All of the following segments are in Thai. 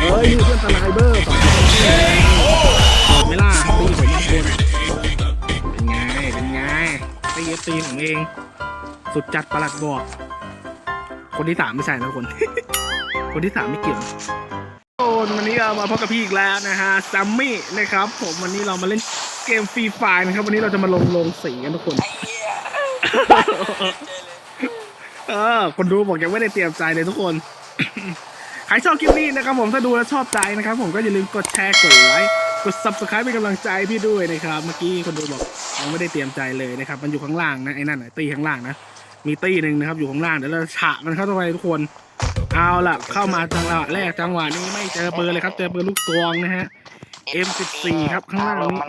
เฮ้ยนี่เพื่อนสไลเบอร์สองไม่ล่ะตีผมมันคนเป็นไง เป็นไงตีตีผมเอง สุดจัดประหลัดบอก คนที่สามไม่ใช่นะทุกคน คนที่สามไม่เกี่ยวโอนวันนี้เรามาพบกับพี่อีกแล้วนะฮะซัมมี่นะครับ ผมวันนี้เรามาเล่นเกมฟรีไฟนะครับ วันนี้เราจะมาลงลงสีกันทุกคนเออคนดูบอกยังไม่ได้เตรียมใจเลยทุกคน ใครชอบคลิปนี้นะครับผมถ้าดูแล้วชอบใจนะครับผมก็อย่าลืมกดแชร์กดไลค์กด subscribe เป็นกำลังใจพี่ด้วยนะครับ เมื่อกี้คนดูบอกยังไม่ได้เตรียมใจเลยนะครับ มันอยู่ข้างล่างนะไอ้นั่นน่ะตีข้างล่างนะ มีตีหนึ่งนะครับอยู่ข้างล่างเดี๋ยวเราฉะมันเข้าไปทุกคน เอาล่ะ เข้ามาจังหวะแรกจังหวะนี้ไม่เจอปืนเลยครับ เจอปืนลูกซองนะฮะ M14 ครับข้างล่างนี้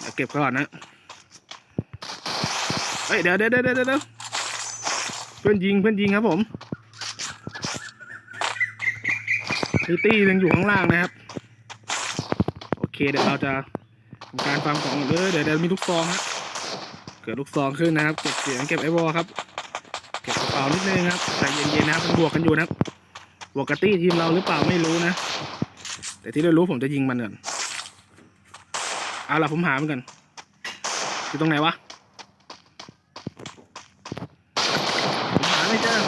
เดี๋ยวเก็บก่อนนะเฮ้ยเดี๋ยวเดี๋ยวเดี๋ยวเดี๋ยวเพื่อนยิงเพื่อนยิงครับผม มีตี้ยังอยู่ข้างล่างนะครับ โอเคเดี๋ยวเราจะทำการฟังของก่อนเลยเดี๋ยวเดี๋ยวมีลูกซองฮะเกิดลูกซองขึ้นนะครับเก็บเสียงเก็บไอวอครับ เก็บกระเป๋านิดนึงครับใจเย็นๆนะครับมันบวกกันอยู่นะครับบวกกับตี้ทีมเราหรือเปล่าไม่รู้นะ แต่ที่เรารู้ผมจะยิงมันก่อนเอาล่ะผมหามันกันอยู่ตรงไหนวะผมหาไม่เจอ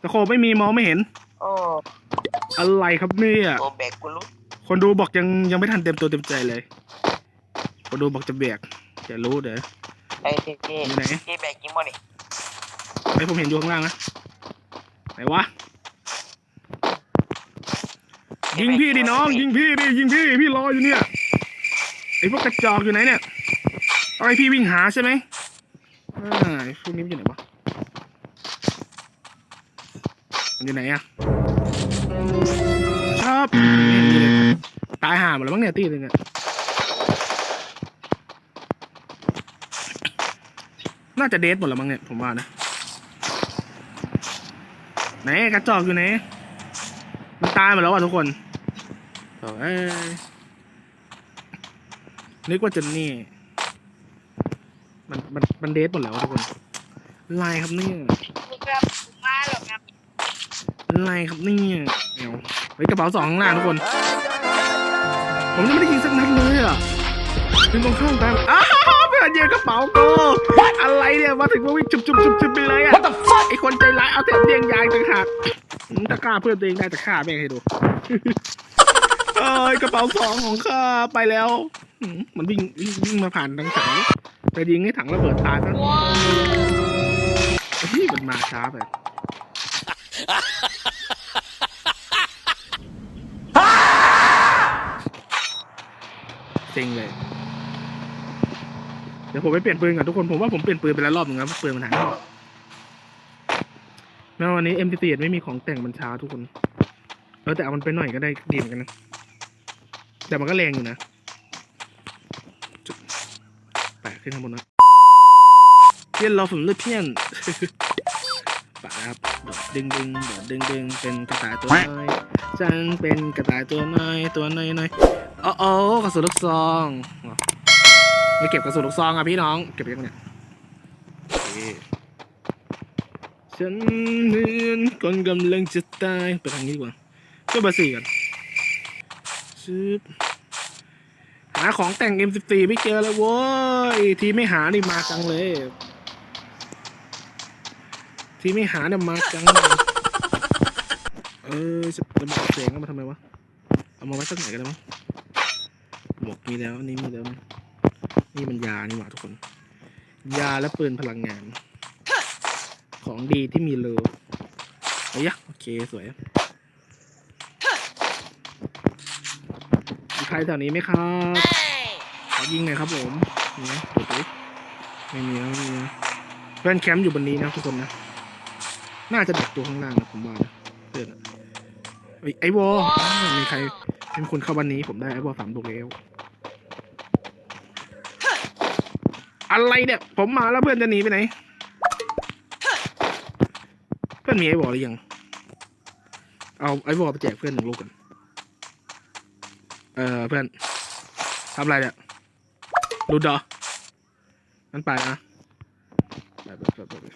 ตะโขบไม่มีมองไม่เห็น อ้อะไรครับเนี่ยโอแบกกูรู้คนดูบอกยังยังไม่ทันเต็มตัวเต็มใจเลย คนดูบอกจะแบกจะรู้เด้อไอ้เจ๊อยู่ไหนเจ๊แบกจริงบ่นี่ไอ้ผมเห็นอยู่ข้างล่างนะไหนวะยิงพี่ดิน้อง ยิงพี่ดิยิงพี่พี่รออยู่เนี่ยไอ้พวกกระจอกอยู่ไหนเนี่ยเอาให้พี่วิ่งหาใช่ไหมอ่าไอ้พวกนี้มันอยู่ไหนวะมัน อยู่ไหนอะชอบตายห่าหมดแล้วมั้งเนี่ยตีหนึงอะน่าจะเดทหมดแล้วมั้งเนี่ยผมว่านะไหนกระจอกอยู่ไหนมันตายหมดแล้วอะทุกคนโอ้ยนึกว่าจะนี่ มันมันมันเดทหมดแล้วทุกคนลายครับเนี่ย ครับผมมาหรอกครับ ลายครับเนี่ยเดี๋ยวเฮ้ยกระเป๋าสองข้างล่างทุกคน ผมยังไม่ได้ยิงสักนัดเลยอะยิงตรงข้างตายอ้าวเพื่อนยิงกระเป๋ากูอะไรเนี่ยมาถึงมาวิ่งจุบจุบจุบจุบไปเลยอะไอคนใจร้ายเอาแต่เดียงยางต่างหากอืมถ้าฆ่าเพื่อนตัวเองได้แต่ฆ่าแม่งให้ดูเอ้ยกระเป๋าสองของข้าไปแล้วอืมมันวิ่งวิ่งวิ่งมาผ่านทางถังจะยิงให้ถังระเบิดตายนะเฮ้ยมันมาช้าไป เซ็งเลย เดี๋ยวผมไปเปลี่ยนปืนก่อนทุกคน ผมว่าผมเปลี่ยนปืนไปแล้วรอบหนึงแล้วปืนมันหายแม้วันนี้ M4 ไม่มีของแต่งมันช้าทุกคน เออแต่เอามันไปหน่อยก็ได้ดีเหมือนกันนะ แต่มันก็แรงอยู่นะแปะขึ้นข้างบนนะเพี้ยนเราฝึกเลือดเพี้ยนปะครับโดดดึงดึงโดดดึงดึงเป็นกระต่ายตัวน้อยฉันเป็นกระต่ายตัวน้อยตัวน้อยน้อย โอ้โอ้กระสุนลูกซองไม่เก็บกระสุนลูกซองอะพี่น้อง เก็บยังเนี่ยฉันเหมือนคนกำลังจะตายไปทางนี้ดีกว่าช่วยเบอร์สี่ก่อนชืบหาของแต่ง M14 ไม่เจอเลยโว้ย ทีไม่หานี่มาจังเลย ทีไม่หาเนี่ยมาจังเลยเออจะจะบอกเสียงเอามาทำไมวะ เอามาไว้สักไหนกันได้มั้ง หมวกมีแล้วนี่มีแล้ว นี่มันยานี่หว่าทุกคน ยาและปืนพลังงาน ของดีที่มีเลยเฮ้ยโอเคสวยมีใครแถวนี้ไหมครับขอยิงหน่อยครับผมมีไหมดูดิไม่มีนะไม่มีนะเพื่อนแคมป์อยู่บนนี้นะทุกคนนะ น่าจะดักตัวข้างล่างนะผมว่านะเพื่อนอะเฮ้ยไอวอลอ้าวมีใครเป็นคนเข้าวันนี้ผมได้ไอวอลสามลูกแล้ว อะไรเนี่ย ผมมาแล้วเพื่อนจะหนีไปไหน เพื่อนมีไอวอหรือยัง เอาไอวอไปแจกเพื่อนหนึ่งลูกกัน เออเพื่อนทำอะไรเนี่ยรูดเหรอนั่นไปนะไปไปไปไป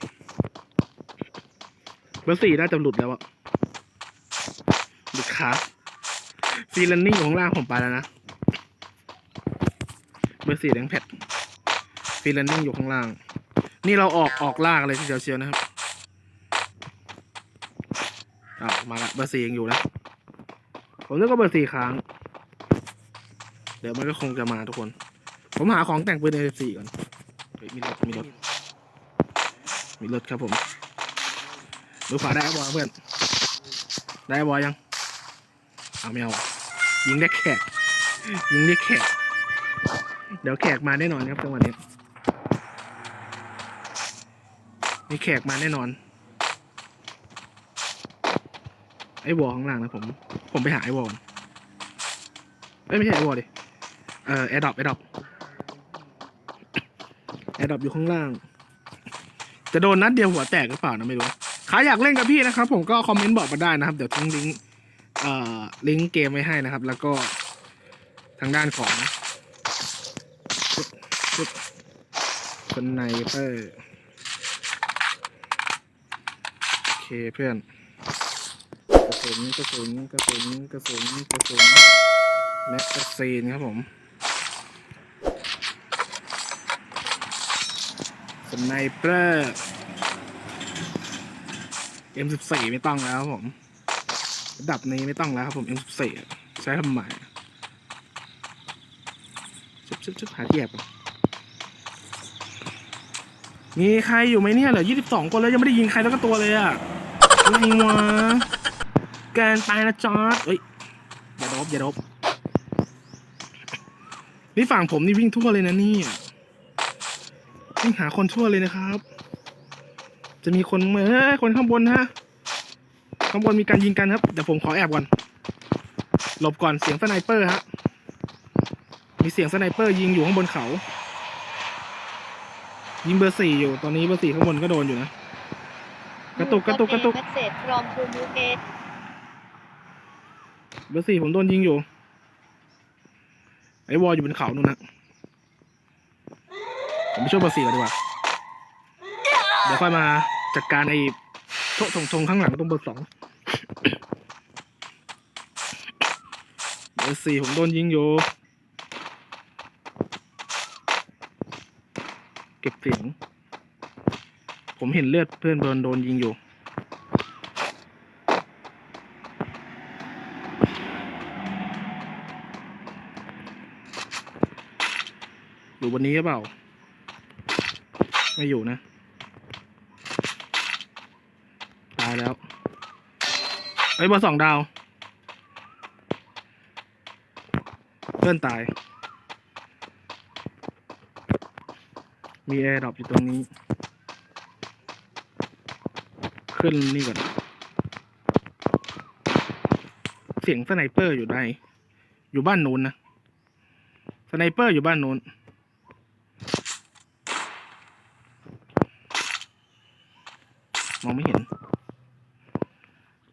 เบอร์สี่น่าจะหลุดแล้วอะหลุดขาฟรีแลนนิ่งข้างล่างผมไปแล้วนะ เบอร์สี่แดงแพด ฟีแลนนิ่งอยู่ข้างล่าง นี่เราออกออกล่างเลยทีเดียวเชียวนะครับอ้าวมาละเบอร์สี่ยังอยู่นะ ผมนึกว่าเบอร์สี่ค้าง เดี๋ยวมันก็คงจะมาทุกคน ผมหาของแต่งปืนในสี่ก่อนมีรถมีรถมีรถครับผม ดูขวาได้บอลเพื่อน ได้บอลยังเอาไม่เอายิงได้แขกยิงได้แขก เดี๋ยวแขกมาแน่นอนครับจังหวะนี้ มีแขกมาแน่นอน ไอ้วอลข้างล่างนะผม ผมไปหาไอ้วอลเอ้ยไม่ใช่ไอ้วอลดิ เอ่อแอดดอปแอดดอปแอดดอปอยู่ข้างล่าง จะโดนนัดเดียวหัวแตกหรือเปล่านะไม่รู้ใครอยากเล่นกับพี่นะครับ ผมก็คอมเมนต์บอกมาได้นะครับ เดี๋ยวทิ้งลิงก์เอ่อลิงก์เกมไว้ให้นะครับ แล้วก็ทางด้านของคนในเปอร์โอ เคเพื่อน กระสุนกระสุนกระสุนกระสุนกระสุนแม็กกาซีนครับผมสไนเปอร์ M14 ไม่ต้องแล้วครับผมระดับนี้ไม่ต้องแล้วครับผม M14 ใช้ทำไมชุบชุบชุบหาที่แอบมีใครอยู่ไหมเนี่ยเหลือ22คนแล้ว ยังไม่ได้ยิงใครแล้วก็ตัวเลยอะ อะไรวะเกินไปนะจอร์ดเอ้ย อย่าดบอย่าดบนี่ฝั่งผมนี่วิ่งทั่วเลยนะนี่วิ่งหาคนทั่วเลยนะครับ จะมีคนเอ้คนข้างบนฮะ ข้างบนมีการยิงกันครับ เดี๋ยวผมขอแอบก่อน หลบก่อนเสียงสไนเปอร์ฮะ มีเสียงสไนเปอร์ยิงอยู่ข้างบนเขา ยิงเบอร์สี่อยู่ ตอนนี้เบอร์สี่ข้างบนก็โดนอยู่นะ กระตุกกระตุกกระตุกเมสเซจพร้อมทูมูเอสเบอร์สี่ผมโดนยิงอยู่ ไอ้วอลอยู่บนเขานู่นนะผมไปช่วยเบอร์สี่ก่อนดีกว่า เดี๋ยวค่อยมาจัดการไอ้โต๊ะทงๆข้างหลังตรงเบอร์สอง เบอร์สี่ผมโดนยิงอยู่ เก็บเสียง ผมเห็นเลือดเพื่อนโดนโดนยิงอยู่ อยู่บนนี้หรือเปล่า ไม่อยู่นะ ตายแล้วไอ้ยเบอสองดาว เพื่อนตาย มีแอร์ดรอปอยู่ตรงนี้ ขึ้นนี่ก่อน เสียงสไนเปอร์อยู่ไหนอยู่บ้านนู้นนะ สไนเปอร์อยู่บ้านนู้น มองไม่เห็น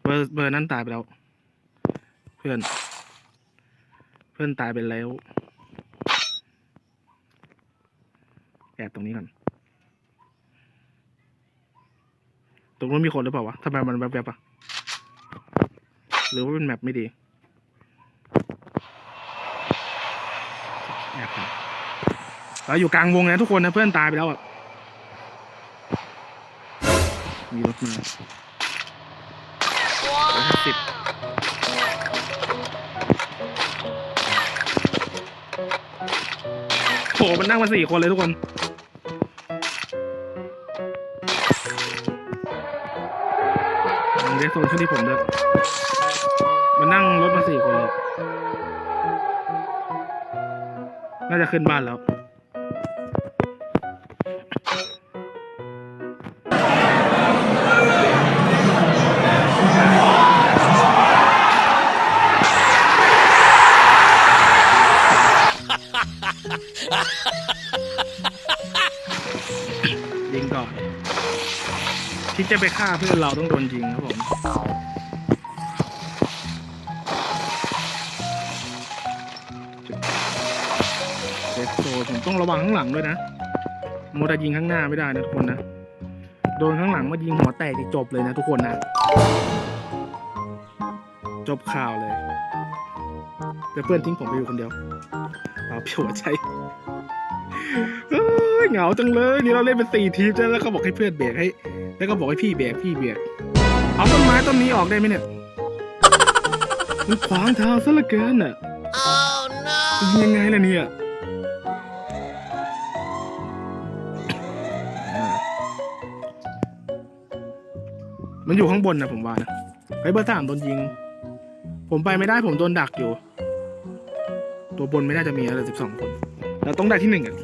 เบอร์เบอร์นั้นตายไปแล้ว เพื่อน เพื่อนตายไปแล้ว แอบตรงนี้ก่อน ต รงนู้นมีคนหรือเปล่าวะทำไมมันแวบๆอะหรือว่าเป็นแมปไม่ดีแอบเราอยู่กลางวงนะทุกคนนะเพื่อนตายไปแล้วอะมีรถมาว้าร้อยห้าสิบโหมันนั่งมาสี่คนเลยทุกคน ในโซนที่ผมเลยมันนั่งรถมาสี่คนเลย น่าจะขึ้นบ้านแล้ว ที่จะไปฆ่าเพื่อนเราต้องโดนยิงครับผมเดสโซผมต้องระวังข้างหลังด้วยนะโมดยิงข้างหน้าไม่ได้นะทุกคนนะ โดนข้างหลังมายิงหัวแตกนี่จบเลยนะทุกคนนะ จบข่าวเลยเดี๋ยวเพื่อนทิ้งผมไปอยู่คนเดียวเอาเพียวหัวใจเหงาจังเลย นี่เราเล่นเป็นสี่ทีมใช่ไหมแล้วเขาบอกให้เพื่อนเบรกให้ แล้วก็บอกให้พี่เบรกพี่เบรกเอาต้นไม้ต้นนี้ออกได้ไหมเนี่ยมันขวางทางซะเหลือเกินอะ oh no ยังไงล่ะเนี่ยมันอยู่ข้างบนนะผมว่านะไอ้เบอร์สามโดนยิง ผมไปไม่ได้ผมโดนดักอยู่ ตัวบนไม่น่าจะมีอะไรสิบสองคน เราต้องได้ที่หนึ่งอะ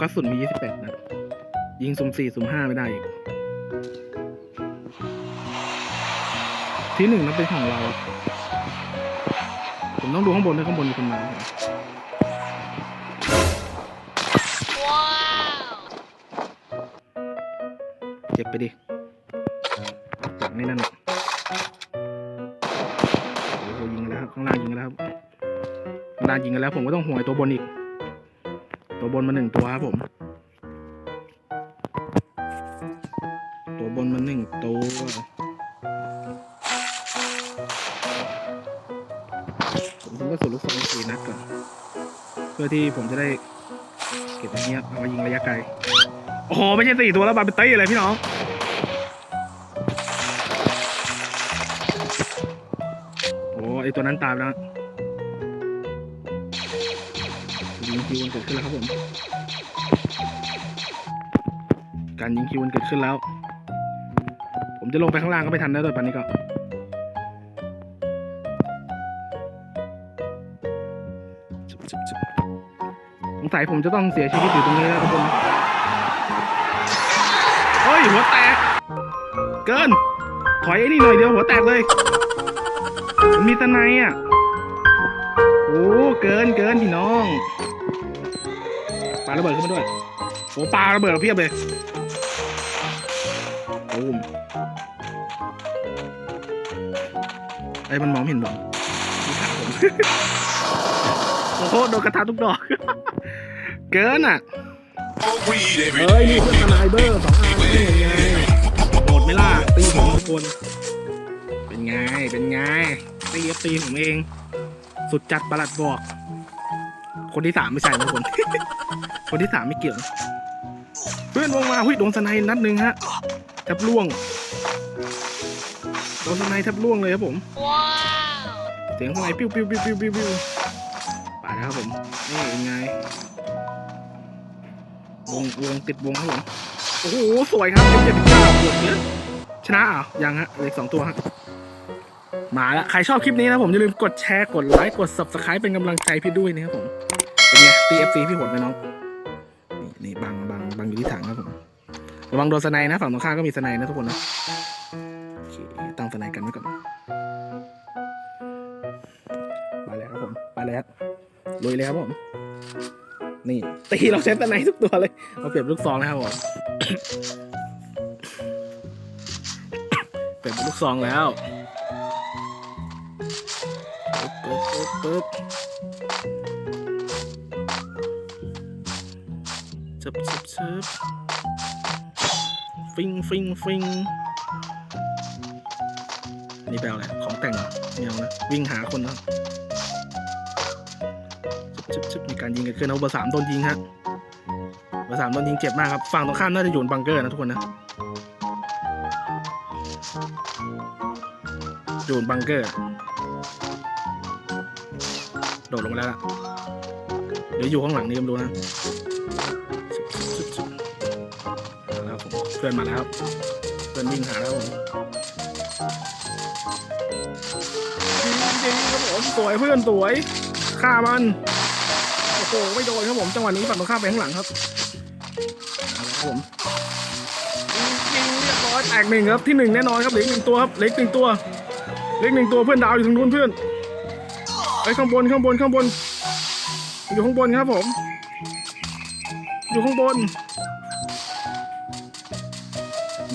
กระสุนมียี่สิบแปดนัด ยิงสุ่มสี่สุ่มห้าไม่ได้อีก ที่หนึ่งนั้นเป็นของเรา ผมต้องดูข้างบนด้วยข้างบนมีคนมา wow เจ็บไปดิจากนี่นั่นน่ะโอ้โหยิงกันแล้วครับข้างล่างยิงกันแล้วครับข้างล่างยิงกันแล้ว ผมก็ต้องห่วยตัวบนอีก ตัวบนมาหนึ่งตัวครับผม ตัวบนมาหนึ่งตัวผมกระสุนลูกซองสี่นัดก่อน เพื่อที่ผมจะได้เก็บอย่างเงี้เอามายิงระยะไกล โอ้โห ไม่ใช่สี่ตัวแล้วบาร์เบตี้เลยพี่น้องโอ้ไอตัวนั้นตามแล้ว ยิงคิวมันเกิดขึ้นแล้วครับผม การยิงคิวมันเกิดขึ้นแล้ว ผมจะลงไปข้างล่างก็ไม่ทันแล้วด้วยปันนี้ก็สงสัยผมจะต้องเสียชีวิตอยู่ตรงนี้แล้วทุกคนเฮ้ยหัวแตก เกิน ถอยไอ้นี่หน่อยเดียวหัวแตกเลย มันมีตะไนอะ โอ้ เกินเกินพี่น้อง ปาระเบิดขึ้นมาด้วยโอ้ปาระเบิดมาเพียบเลยโอ้มไอ้ยมันมองไม่เห็นหรอที่ขาผมโอ้โหโดนกระทะทุกดอก เกินอะ weed every เฮ้ย day. นี่เพื่อนทนายเบอร์สองอันนี่ไงโหดไหมล่ะตีผมทุกคน เป็นไง เป็นไงตีเอฟตีผมเอง สุดจัดประหลัดบอก คนที่สามไม่ใช่นะคน คนที่สามไม่เกี่ยวนเพื่อนวงมาหุ้ยโดนสไนนัดหนึ่งฮะแทบล่วง โดนสไนแทบล่วงเลยครับผม เสียงสไนด์ปิ้วปิ้วปิ้วปิ้วปิ้วปิ้วไปแล้วครับผม นี่เป็นไง วงวงติดวงครับผม โอ้โห สวยครับเจ็ดสิบเก้าบวกเยอะชนะอะยังฮะเหลืออกสองตัวฮะมาแล้ว ใครชอบคลิปนี้นะผม อย่าลืมกดแชร์ กดไลค์ กด subscribe เป็นกำลังใจพี่ด้วยนะครับผม เป็นไง TFC พี่โหดไหมน้อง นี่นี่บังบังบังอยู่ที่ถังครับผม ระวังโดนสไนนะ ฝั่งตรงข้ามก็มีสไนนะทุกคนนะโอเคตั้งสไนกันไว้ก่อนไปแล้วครับผมไปแล้วลุยเลยครับผม นี่ตีเราใช้สไนทุกตัวเลยเราเปลี่ยนลูกซองแล้วครับผมเปลี่ยนเป็นลูกซองแล้วปึ๊บปึ๊บปึ๊บ ชึบฟิงฟิงฟิงนี่แปลว่าอะไรของแต่งเหรอไม่เอานะวิ่งหาคนนะชึบชึบมีการยิงกันขึ้นนะเบอร์สามโดนยิงฮะเบอร์สามโดนยิงเจ็บมากครับฝั่งตรงข้ามน่าจะอยู่ในบังเกอร์นะทุกคนนะอยู่ในบังเกอร์ โดดลงมาแล้วล่ะเดี๋ยวอยู่ข้างหลังนี่ก็ไม่รู้นะ เพื่อนมาแล้วเพื่อนวิ่งหาแล้วผมยิงๆครับผมสวยเพื่อนสวยฆ่ามันโอ้โหไม่โดนครับผมจังหวะนี้ฝั่งตรงข้ามไปข้างหลังครับเอาละครับผมยิงเรียบร้อยแตกหนึ่งครับที่หนึ่งแน่นอนครับเหล็กหนึ่งตัวครับเหล็กหนึ่งตัวเหล็กหนึ่งตัวเพื่อนดาวอยู่ทางนู้นเพื่อนไอ้ข้างบนข้างบนข้างบน อยู่ข้างบนครับผม อยู่ข้างบน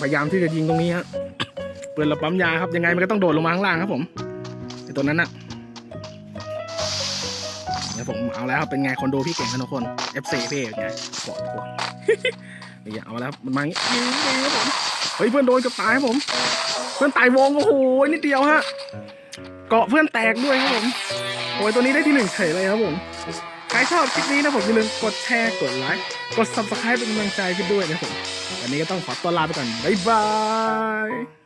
พยายามที่จะยิงตรงนี้ฮะเปืนเราปั๊มยาครับยังไงมันก็ต้องโดดลงมาข้างล่างครับผมไอ้ตัวนั้นน่ะแต่ผมเอาแล้วครับเป็นไงคนดูพี่เก่งกันทุกคน FC พี่เป็นไงกดกดนี่เอาแล้วมันมาอย่างงี้ยิงยิงครับผมเฮ้ยเพื่อนโดนกับตายครับผม เพื่อนตายวงโอ้โหนิดเดียวฮะเกาะเพื่อนแตกด้วยครับผมโอ้ยตัวนี้ได้ที่หนึ่งเฉยเลยครับผม ใครชอบคลิปนี้นะผมอย่าลืมกดแชร์กดไลค์กด subscribe เป็นกำลังใจพี่ด้วยนะผมวันนี้ก็ต้องขอตัวลาไปก่อนบ๊ายบาย